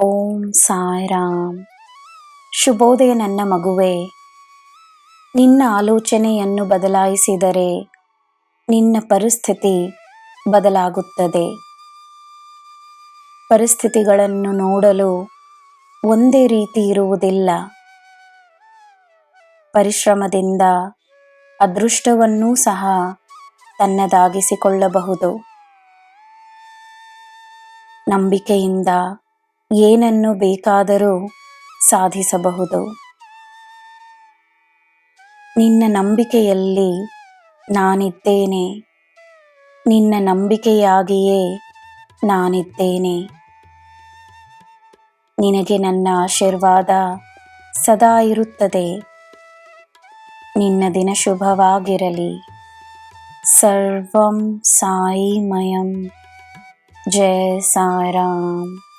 ಓಂ ಸಾಯಿರಾಮ್ ಶುಭೋದಯ ನನ್ನ ಮಗುವೆ ನಿನ್ನ ಆಲೋಚನೆಯನ್ನು ಬದಲಾಯಿಸಿದರೆ ನಿನ್ನ ಪರಿಸ್ಥಿತಿ ಬದಲಾಗುತ್ತದೆ ಪರಿಸ್ಥಿತಿಗಳನ್ನು ನೋಡಲು ಒಂದೇ ರೀತಿ ಇರುವುದಿಲ್ಲ ಪರಿಶ್ರಮದಿಂದ ಅದೃಷ್ಟವನ್ನೂ ಸಹ ತನ್ನದಾಗಿಸಿಕೊಳ್ಳಬಹುದು ನಂಬಿಕೆಯಿಂದ ಏನನ್ನು ಬೇಕಾದರೂ ಸಾಧಿಸಬಹುದು. ನಿನ್ನ ನಂಬಿಕೆಯಲ್ಲಿ ನಾನಿದ್ದೇನೆ. ನಿನ್ನ ನಂಬಿಕೆಯಾಗಿಯೇ ನಾನಿದ್ದೇನೆ. ನಿನಗೆ ನನ್ನ ಆಶೀರ್ವಾದ ಸದಾ ಇರುತ್ತದೆ. ನಿನ್ನ ದಿನ ಶುಭವಾಗಿರಲಿ. ಸರ್ವಂ ಸಾಯಿಮಯಂ. ಜಯ ಸಾಯಿರಾಮ್.